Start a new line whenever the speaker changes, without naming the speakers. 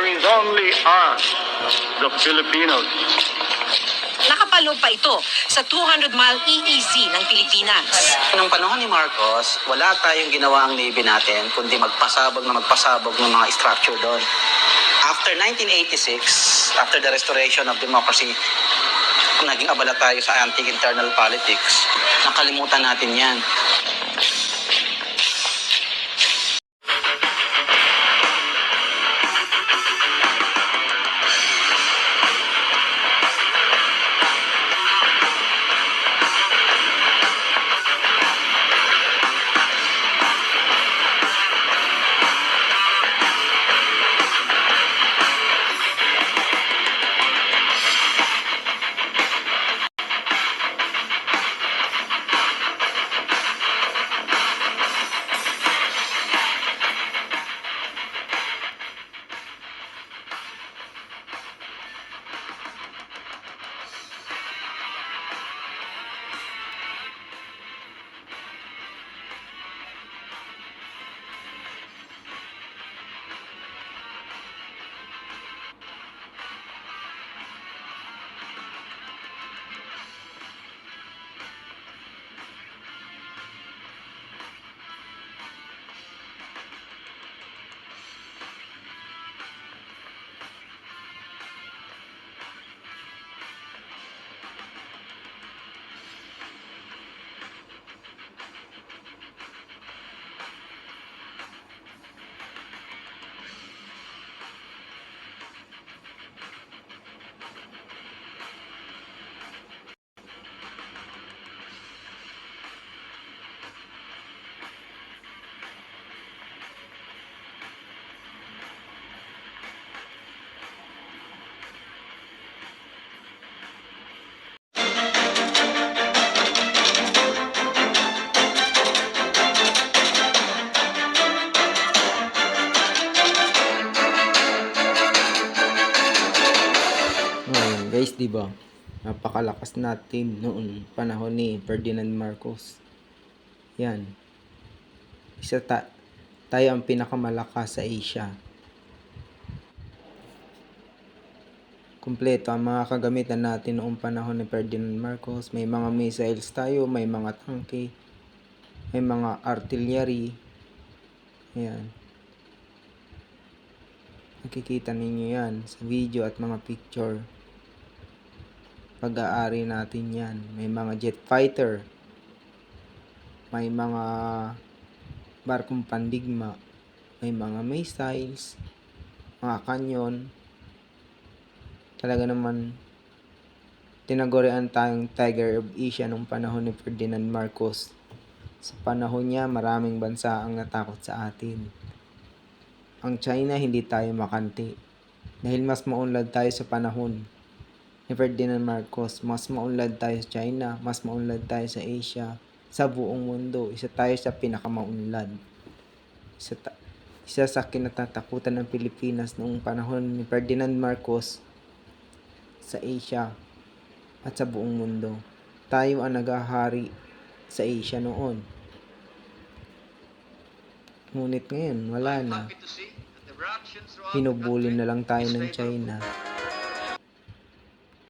there is only us, the Filipinos.
Nakapalo pa ito sa 200-mile EEZ ng Pilipinas.
Nung panahon ni Marcos, wala tayong ginawa ang Navy natin, kundi magpasabog na magpasabog ng mga structure doon. After 1986, after the restoration of democracy, naging abala tayo sa anti-internal politics. Nakalimutan natin yan.
Guys, di ba? Napakalakas natin noon panahon ni Ferdinand Marcos. Yan. Isa ta tayo ang pinakamalakas sa Asia. Kumpleto ang mga kagamitan natin noong panahon ni Ferdinand Marcos. May mga missiles tayo, may mga tangke, may mga artillery. Ayan. Nakikita ninyo yan sa video at mga picture. Pag-aari natin yan. May mga jet fighter. May mga barkong pandigma. May mga missiles. Mga kanyon. Talaga naman tinagurian tayong Tiger of Asia nung panahon ni Ferdinand Marcos. Sa panahon niya, maraming bansa ang natakot sa atin ang China hindi tayo makanti. Dahil mas maunlad tayo sa panahon ni Ferdinand Marcos, mas maunlad tayo sa China, mas maunlad tayo sa Asia, sa buong mundo. Isa tayo sa pinakamaunlad. Isa, ta- isa sa kinatatakutan ng Pilipinas noong panahon ni Ferdinand Marcos sa Asia at sa buong mundo. Tayo ang nagahari sa Asia noon. Ngunit ngayon, wala na. Hinubulin na lang tayo ng China.